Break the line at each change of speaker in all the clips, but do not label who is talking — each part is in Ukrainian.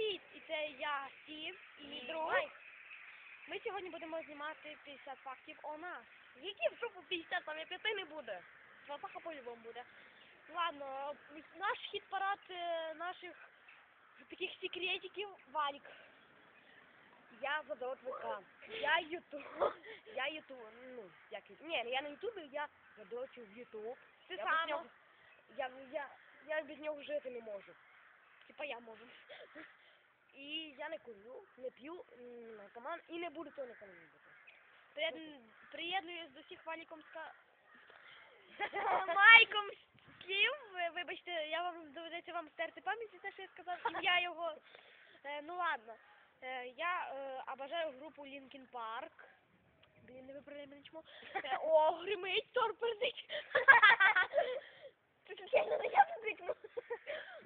Привіт! І це я, Стів, і мій друг. Ми сьогодні будемо знімати 50 фактів о нас.
Які в жопу 50, там і п'яти не буде.
Сватаха по-любому буде. Ладно, наш хіт-парад е, наших таких секретиків Валік.
Я задрот ВК. Я ютуб. Я ютуб. Ну, як ютуб. Ні, я на ютубі, я задрочу в ютуб.
Ти
Я
сам.
без нього, я, я, я без нього жити не можу.
Типа я можу.
І я не курю, не п'ю, наркоман і не буду цього ніколи не бути.
Приєд- Приєднуюсь до всіх Валіком ска... Майком слів. Вибачте, я вам доведеться вам стерти пам'ять за те, що я сказав ім'я його. Е, ну ладно. Е, я е, обожаю групу Linkin Park. Блін, не виправляй мене чмо. Е, о, гримить, торпердить.
Ти случайно я викрикну.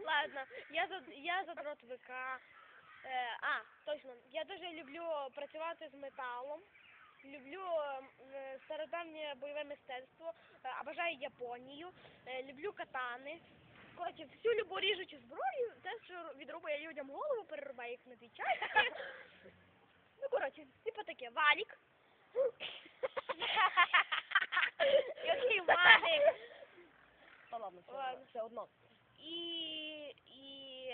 Ладно, я за я за дрот ВК. Е, а, точно. Я дуже люблю працювати з металом. Люблю е, стародавнє бойове мистецтво, е, обожаю Японію, е, люблю катани. Коротше, всю любу ріжучу зброю, те, що відрубує людям голову, перерубає їх на дві частини. Ну, коротше, типу таке, валік. Який валік?
Та ладно, все,
Ладно.
все одно.
І, і,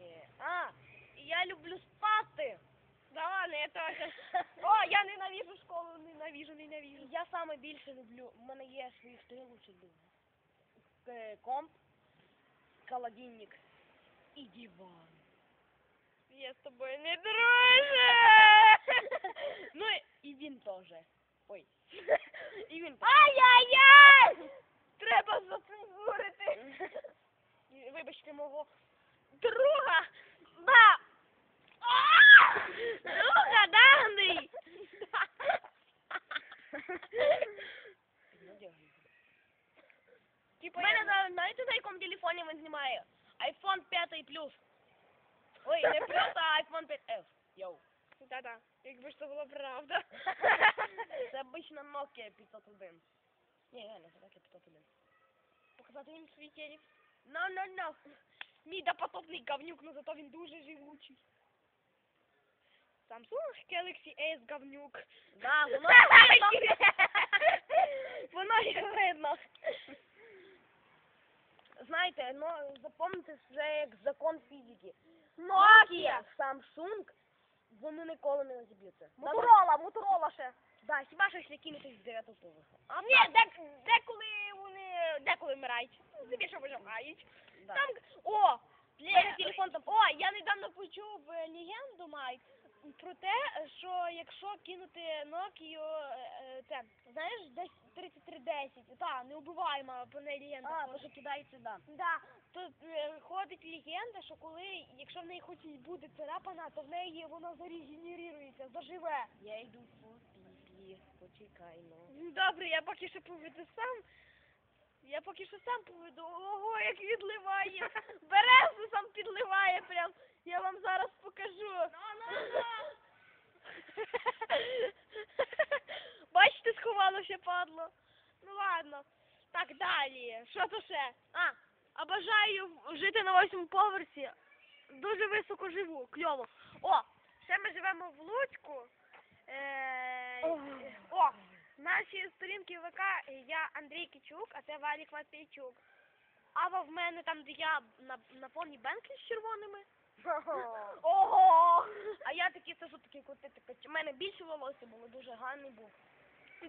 Е, А,
я люблю спати. Да ладно, я теж. О, я ненавижу школу, ненавижу, ненавижу.
я саме більше люблю, в мене є своїх три лучших друга. Комп, холодильник і диван.
Я з тобою не дружу.
ну і- і він теж. Ой. І він теж.
Ай-яй-яй! Треба зацензурити. Вибачте мого друга. Да. А! Друга даний.
Надягай.
Типа
мене на, знаєте, на якому телефоні він знімає? iPhone 5 Plus. Ой, не Plus, а iPhone 5S. Йоу.
Да-да, якби ж це була правда.
Це обична Nokia 501. Ні, реально, це Nokia 501.
Показати їм свій телек.
No, no, no.
Мій допотопний говнюк, ну зато він дуже живучий. Samsung Galaxy S говнюк.
Да, воно
Воно видно.
Знаєте, ну, запам'ятайте вже як закон фізики.
Nokia.
Samsung, вони ніколи не розіб'ються.
Моторола, моторола ще.
Да, хіба що якщо кинути з 9 поверху.
А ні, дек, деколи вони деколи вмирають. Здебільшого виживають.
Да.
Там, о,
телефон там
О, я недавно почув е, легенду, Майк, про те, що якщо кинути Nokia, е, е, це, знаєш, десь 3310, та, неубиваєма по неї легенда.
А, то що кидається, да.
Да, то е, ходить легенда, що коли, якщо в неї хоч і буде царапана, то в неї вона зарегенерується, заживе.
Я йду по піпі, почекай. Ну,
Добре, я поки що поведу сам. Я поки що сам поведу. Ого, як відливає. Березу сам підливає прям. Падло. Ну ладно. Так, далі. Що то ще? А, обожаю жити на восьмому поверсі. Дуже високо живу, кльово. О, ще ми живемо в Луцьку. Е, о, наші сторінки ВК я Андрій Кичук, а це Валік Матвійчук. Ава в мене там, де я на, на фоні Бенклі з червоними. Ого!
А я такий сижу, такий крутий, такий. У мене більше волосся було, дуже гарний був.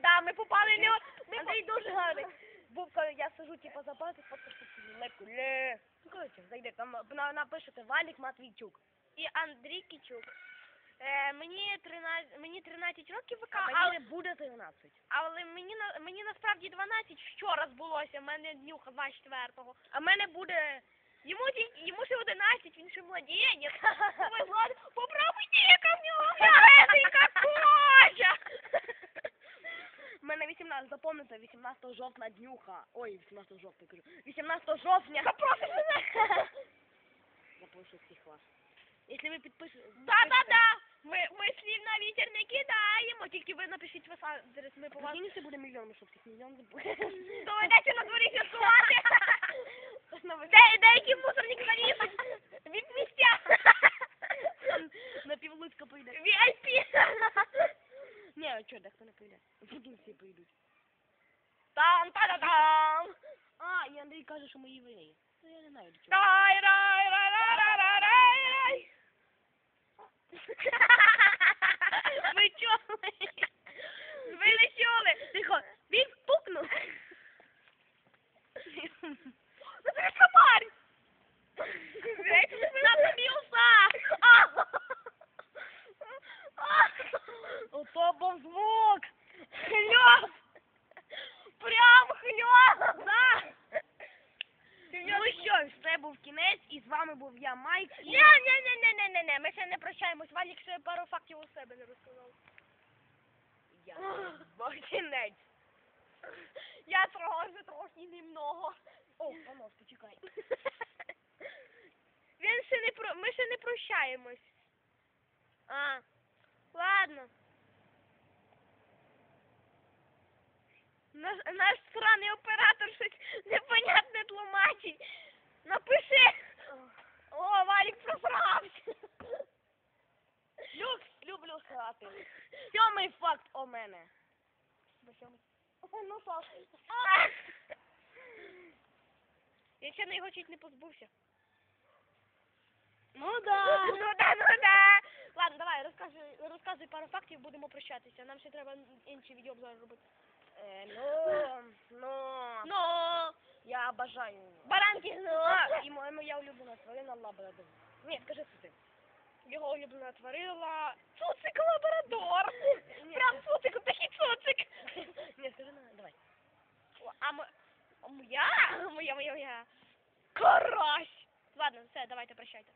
Да, ми попали не... Ми
Андрій дуже гарний. Був, коли я сижу, типу, за забрати фотку, лепку. Ле. Ну, коротше, зайди, там на- напишете Валік Матвійчук.
І Андрій Кичук. Е, мені 13, мені 13 років ВК,
А
але,
мені буде 13.
але мені, на, мені насправді 12 вчора збулося, в мене днюха 24-го.
А в мене буде...
Йому, ті- йому ще 11, він ще младенець. Ой, Влад, попробуйте, яка в нього гарненька кожа.
У мене 18, жовтня днюха. Ой, 18 жовтня, кажу. 18 жовтня.
Запросиш мене?
Запишу всіх вас. Якщо ви підпишете...
Да-да-да. Ми, ми слів на вітер не кидаємо, тільки ви напишіть вас адрес, ми по вас.
Прикинь, буде мільйон, ми що всіх мільйон забули.
Доведеться на дворі святкувати. Де, деякі мусорник завісить від місця.
Чого, дехто не прийде. Потім всі прийдуть.
Там та да там
А, і Андрій каже, що ми євреї. Ну, я не знаю, до чого.
Рай, рай, рай, рай, рай. Ви чули? Ви не чули? Тихо, він пукнув. Ну це ж комар. На тобі уса.
Ото був звук!
Хльоп. Прям хльоп. Да.
Ну що, це був кінець, і з вами був я, Майк, і...
Ні, ні, ні, ні, ні, ні, ні, ми ще не прощаємось. Валік ще пару фактів у себе не розказав.
Я. Бо кінець.
Я трохи, трохи немного.
О, помог, почекай.
Він ще не про... Ми ще не прощаємось. А, ладно. Наш, наш сраний оператор щось непонятне тлумачить. Напиши. О, Валік просрався.
Люкс, люблю срати. Сьомий факт о мене.
Ну, так. Я ще на його чуть не позбувся.
Ну да.
Ну да, ну да. Ладно, давай, розказуй, розказуй пару фактів, будемо прощатися. Нам ще треба інші відеообзори робити.
Е, ну, ну,
Ну,
я бажаю.
баранки, ну.
І моя, моя улюблена тварина лабрадор. Ні, скажи ти.
Його улюблена тварина... Цуцик лабрадор. Прям цуцик, такий цуцик.
Ні, скажи на, давай.
А мо- а моя? Моя, моя, моя. Карась. Ладно, все, давайте прощайте.